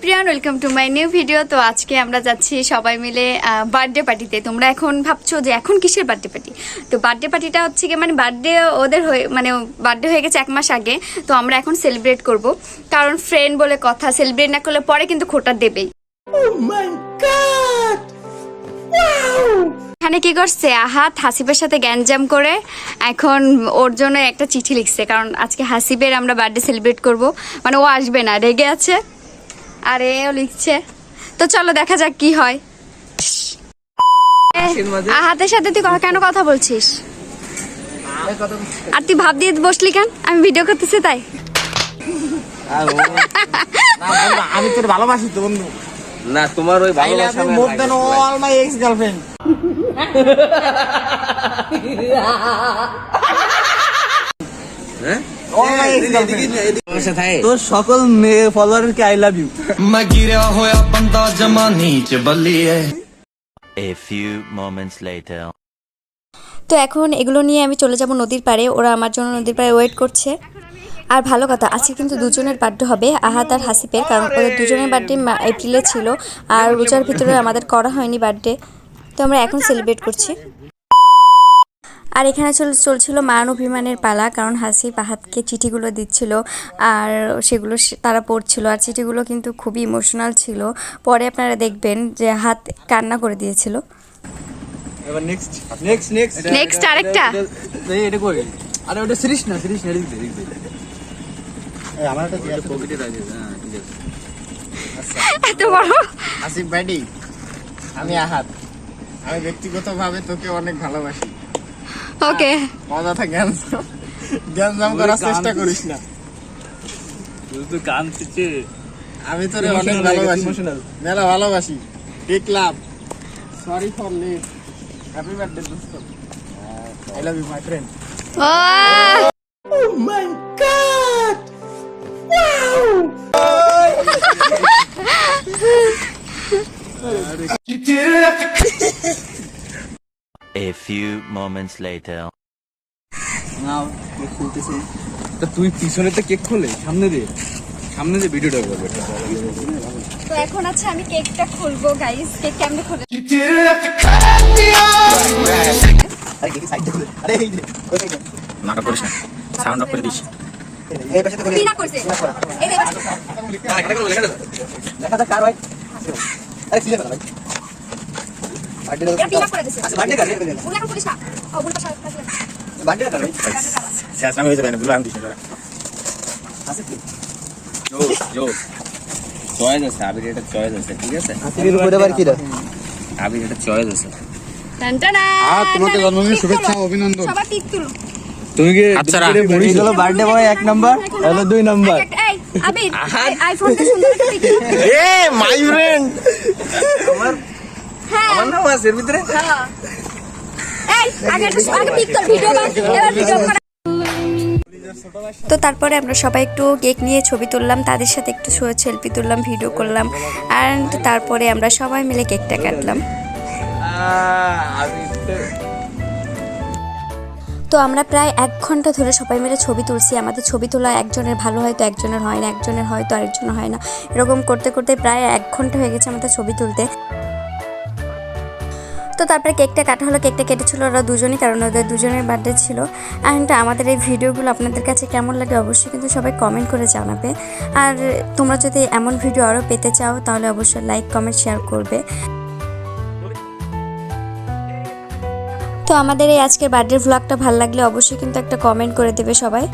Priyan welcome to my new video তো আজকে আমরা যাচ্ছি সবাই মিলে বার্থডে পার্টিতে তোমরা এখন ভাবছ যে এখন কিসের বার্থডে পার্টি তো বার্থডে পার্টিটা হচ্ছে কি মানে বার্থডে ওদের হয়ে মানে বার্থডে হয়ে গেছে এক মাস আগে। তো আমরা এখন সেলিব্রেট করব। কারণ ফ্রেন্ড বলে কথা সেলিব্রেট না করলে পরে কিন্তু খোটা দেবেই। এখানে কি করছে? আহাত হাসিবের সাথে গ্যাঞ্জাম করে এখন ওর জন্য একটা চিঠি লিখছে। কারণ আজকে হাসিবের আমরা বার্থডে সেলিব্রেট করব। মানে ও আসবে না রেগে আছে। আর এও লিখছে। তো চলো দেখা যাক কি হয়। এ, আহাতের সাথে তুই কেন কথা বলছিস? আর তুই ভাব দিয়ে বসলি কেন? আমি ভিডিও করতেছি তাই। ও- আমি তোর ভালোবাসি তো বন্ধু। না তোমার ওই ভালোবাসা more than all my ex girlfriend হ্যাঁ? तो शक्ल में फॉलोअर তো এখন এগুলো নিয়ে আমি চলে যাব নদীর পাড়ে। ওরা আমার জন্য নদীর পাড়ে ওয়েট করছে। আর ভালো কথা আজকে কিন্তু দুজনের বার্থডে হবে আহাত আর হাসিপের কারণ ওদের দুজনের বার্থডে এপ্রিলে ছিল। আর রোজার ভিতরে আমাদের করা হয়নি বার্থডে। তো আমরা এখন সেলিব্রেট করছি। আর এখানে চল চলছিল মান অভিমানের পালা কারণ হাসিব আহাতকে চিঠিগুলো দিচ্ছিল আর সেগুলো তারা পড়ছিল আর চিঠিগুলো কিন্তু খুবই ইমোশনাল ছিল। পরে আপনারা দেখবেন যে হাত কান্না করে দিয়েছিল। এবার নেক্সট নেক্সট নেক্সট নেক্সট আরেকটা। এটা কই? আরে ওটা সিরিজ না সিরিজ না এদিক দে এদিক দে আমার একটা পকেটে রাখে, হ্যাঁ, ঠিক আছে। এত বড়। আসিফ ভাইডি আমি আহাত। আমি ব্যক্তিগতভাবে তোকে অনেক ভালোবাসি। ওকে অযথা জ্ঞান জ্ঞানজাম করার চেষ্টা করিস না। আমি তোরে অনেক ভালোবাসি। মেলা ভালোবাসি। Take love sorry for late happy birthday দোস্ত। I love you my friend O A few moments later. নাও কেক খুলতেছি। তা তুই পিছনে তো কেক খোলে সামনে দে। সামনে দে ভিডিওটা করবে। তো এখন আছে আমি কেকটা খুলবো গাইস কেক কেমনে খুলে? আরে কেক সাইড খুলে। আরে এই নাটক করিস না। সাউন্ড অফ করে দিস। এই পাশে তো বিনা করছে? এই রে ভাই আরে সিলে ভাই বার্থডে এটা বিনা করে না ভাই শেষ আমি হয়েছে বুলো আমি দিস আছে কি জোস জোস চয়েস আছে আবির এটা চয়েস আছে ঠিক আছে? উপরে আবার কি আবির এটা চয়েস আছে। আর তোমাকে জন্মদিনের শুভেচ্ছা অভিনন্দন। সবার টিক তুলো। তুমি কি আচ্ছা, হলো বার্থডে বয় এক নাম্বার হলো দুই নাম্বার। আবির আইফোনটা সুন্দর এ মাই ফ্রেন্ড আমার নাম আছে এর ভিতরে হ্যাঁ। তো তারপরে আমরা সবাই একটু কেক নিয়ে ছবি তুললাম তাদের সাথে একটু সেলফি তুললাম ভিডিও করলাম। আর তারপরে আমরা সবাই মিলে কেকটা কাটলাম। তো আমরা প্রায় এক ঘণ্টা ধরে সবাই মিলে ছবি তুলছি। আমাদের ছবি তোলা একজনের ভালো হয় তো একজনের হয় না একজনের হয় তো আরেকজনের হয় না। এরকম করতে করতে প্রায় এক ঘণ্টা হয়ে গেছে আমাদের ছবি তুলতে। তো তারপরে কেকটা কাটা হলো, কেকটা কেটেছিল ওরা দুজনই, কারণ ওদের দুজনের বার্থডে ছিল। অ্যান্ড আমাদের এই ভিডিওগুলো আপনাদের কাছে কেমন লাগে অবশ্যই কিন্তু সবাই কমেন্ট করে জানাবে। আর তোমরা যদি এমন ভিডিও আরও পেতে চাও, তাহলে অবশ্যই লাইক কমেন্ট শেয়ার করবে। তো আমাদের এই আজকের বার্থডে ভ্লগটা ভালো লাগলে অবশ্যই কিন্তু একটা কমেন্ট করে দেবে সবাই।